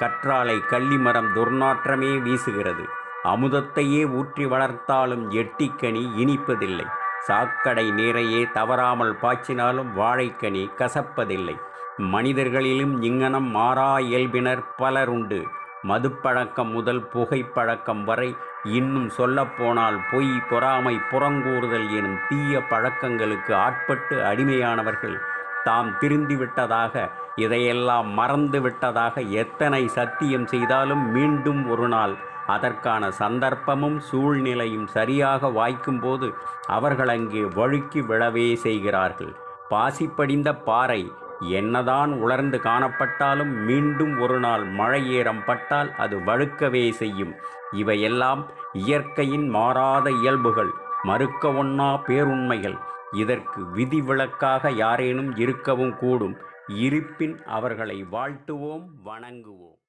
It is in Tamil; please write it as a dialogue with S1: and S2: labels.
S1: கற்றாழை கள்ளிமரம் துர்நாற்றமே வீசுகிறது. அமுதத்தையே ஊற்றி வளர்த்தாலும் எட்டிக்கனி இனிப்பதில்லை. சாக்கடை நீரையே தவறாமல் பாய்ச்சினாலும் வாழைக்கனி கசப்பதில்லை. மனிதர்களிலும் இங்ஙனம் மாறா இயல்பினர் பலருண்டு. மதுப்பழக்கம் முதல் புகைப்பழக்கம் வரை இன்னும் சொல்லப்போனால் பொய் பொறாமை புறங்கூறுதல் எனும் தீய பழக்கங்களுக்கு ஆட்பட்டு அடிமையானவர்கள் தாம் திருந்திவிட்டதாக இதையெல்லாம் மறந்து விட்டதாக எத்தனை சத்தியம் செய்தாலும் மீண்டும் ஒரு நாள் அதற்கான சந்தர்ப்பமும் சூழ்நிலையும் சரியாக வாய்க்கும்போது அவர்கள் அங்கே வழுக்கி விழவே செய்கிறார்கள். பாசி படிந்த பாறை என்னதான் உலர்ந்து காணப்பட்டாலும் மீண்டும் ஒரு நாள் மழை பட்டால் அது வழுக்கவே செய்யும். இவையெல்லாம் இயற்கையின் மாறாத இயல்புகள் மறுக்க ஒன்னா பேருண்மைகள். இதற்கு விதிவிலக்காக யாரேனும் இருக்கவும் கூடும். இருப்பின் அவர்களை வாழ்த்துவோம் வணங்குவோம்.